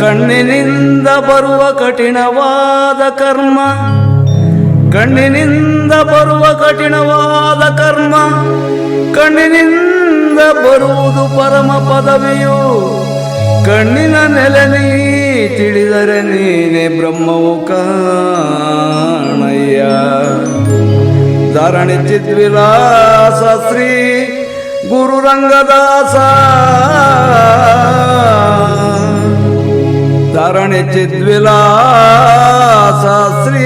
ಕಣ್ಣಿನಿಂದ ಬರುವ ಕಠಿಣವಾದ ಕರ್ಮ, ಕಣ್ಣಿನಿಂದ ಬರುವ ಕಠಿಣವಾದ ಕರ್ಮ, ಕಣ್ಣಿನಿಂದ ಬರುವುದು ಪರಮ ಪದವಿಯು. ಕಣ್ಣಿನ ನೆಲೆ ನೀ ತಿಳಿದರೆ ನೀನೆ ಬ್ರಹ್ಮವು ಕಾಣಯ್ಯ. ಧರಣಿ ಚಿದ್ವಿಲಾಸ ಶ್ರೀ ಗುರು ರಂಗದಾಸ ಧರಣಿ ಚಿದ್ವಿಲಾಸ ಶ್ರೀ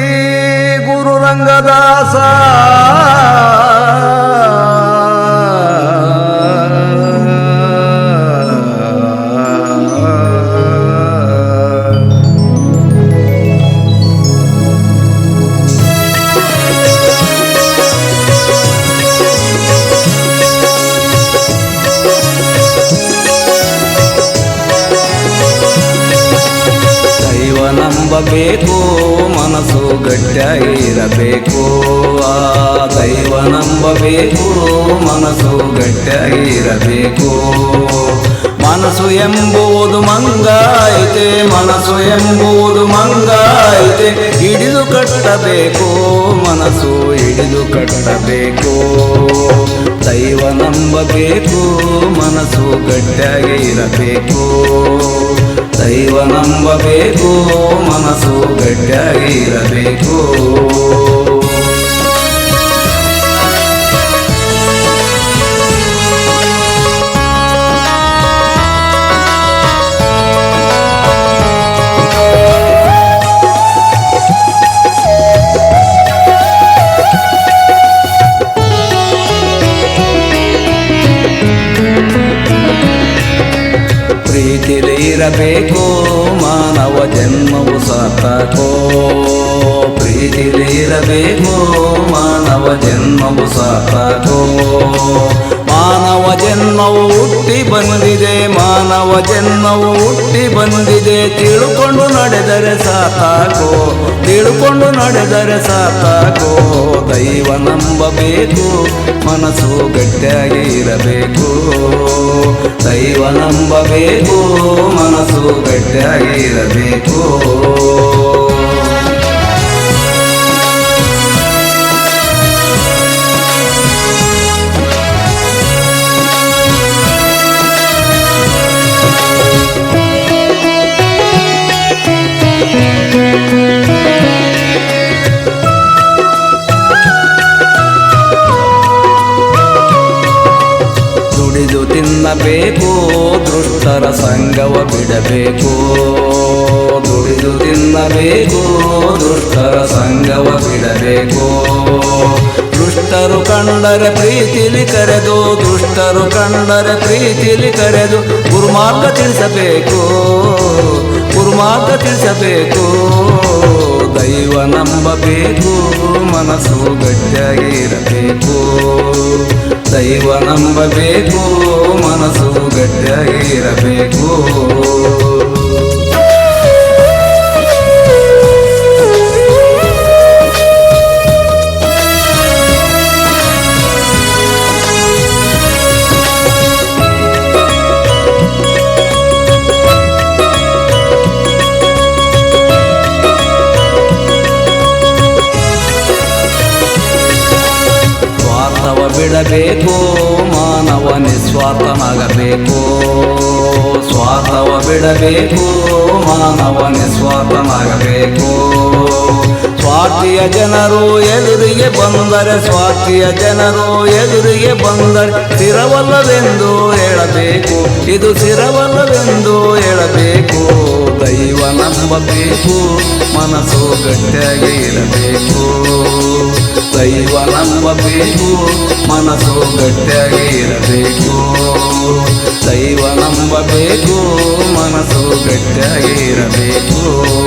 ನಂಬಬೇಕು ಮನಸ್ಸು ಗಟ್ಟಿಯಾಗಿರಬೇಕು ಆ ದೈವ ನಂಬಬೇಕು, ಮನಸ್ಸು ಗಟ್ಟಿಯಾಗಿರಬೇಕು ಮನಸ್ಸು ಎಂಬುವುದು ಮಂಗಾಯಿತೆ ಮನಸ್ಸು ಎಂಬುವುದು ಮಂಗಾಯಿತೆ ಹಿಡಿದು ಕಟ್ಟಬೇಕು, ಮನಸ್ಸು ಹಿಡಿದು ಕಟ್ಟಬೇಕು. ದೈವ ನಂಬಬೇಕು, ಮನಸ್ಸು ಗಟ್ಟಿಯಾಗಿ ಇರಬೇಕು. ದೈವ ನಂಬಬೇಕು ಮನಸ್ಸು ಗಟ್ಟಿಯಾಗಿ ಇರಬೇಕು ಪ್ರೀತಿಲಿ ಇರಬೇಕು ಮಾನವ ಜನ್ಮವು ಸಾರ್ಥಕೋ ಪ್ರೀತಿಲಿ ಇರಬೇಕು ಮಾನವ ಜನ್ಮವು ಸಾರ್ಥಕೋ ಮಾನವ ಜನ್ಮವು ಹುಟ್ಟಿ ಬಂದಿದೆ, ಮಾನವ ಜನ್ಮವು ಹುಟ್ಟಿ ಬಂದಿದೆ. ತಿಳ್ಕೊಂಡು ನಡೆದರೆ ಸಾಕು ತಿಳ್ಕೊಂಡು ನಡೆದರೆ ಸಾಕು ದೈವ ನಂಬಬೇಕು, ಮನಸ್ಸು ಗಟ್ಟಿಯಾಗಿ ಇರಬೇಕು. ದೈವ ನಂಬಬೇಕು, ಮನಸ್ಸು ಗಟ್ಟಿಯಾಗಿ ಇರಬೇಕು. ತಿನ್ನಬೇಕು ದುಷ್ಟರ ಸಂಗವ ಬಿಡಬೇಕು. ದುಡಿದು ತಿನ್ನಬೇಕು, ದುಷ್ಟರ ಸಂಗವ ಬಿಡಬೇಕು. ದುಷ್ಟರು ಕಂಡರೆ ಪ್ರೀತಿಲಿ ಕರೆದು, ದುಷ್ಟರು ಕಂಡರೆ ಪ್ರೀತಿಲಿ ಕರೆದು ಗುರುಮಾರ್ಗ ತಿಳಿಸಬೇಕು ಗುರುಮಾರ್ಗ ತಿಳಿಸಬೇಕು. ದೈವ ನಂಬಬೇಕು, ಮನಸ್ಸು ಗಟ್ಟಿಯಾಗಿರಬೇಕು ದೈವ ನಂಬಬೇಕು ಮನಸ್ಸು ಗಟ್ಟಿಯಾಗಿರಬೇಕು ಬಿಡಬೇಕು ಬಿಡಬೇಕು ಮಾನವ ನಿಸ್ವಾರ್ಥನಾಗಬೇಕು ಸ್ವಾರ್ಥವ ಬಿಡಬೇಕು ಮಾನವ ನಿಸ್ವಾರ್ಥನಾಗಬೇಕು ಸ್ವಾರ್ಥಿಯ ಜನರು ಎದುರಿಗೆ ಬಂದರೆ, ಸ್ವಾರ್ಥಿಯ ಜನರು ಎದುರಿಗೆ ಬಂದರೆ ಸ್ಥಿರವಲ್ಲವೆಂದು ಹೇಳಬೇಕು, ಇದು ಸ್ಥಿರವಲ್ಲವೆಂದು ಹೇಳಬೇಕು. ದೈವ ನಂಬಬೇಕು ಮನಸ್ಸು ಗಟ್ಟಿಯಾಗಿ ಇರಬೇಕು. ದೈವ ನಂಬಬೇಕು ಮನಸ್ಸು ಗಟ್ಟಿಯಾಗಿ ಇರಬೇಕು. ದೈವ ನಂಬಬೇಕು ಮನಸ್ಸು ಗಟ್ಟಿಯಾಗಿ ಇರಬೇಕು.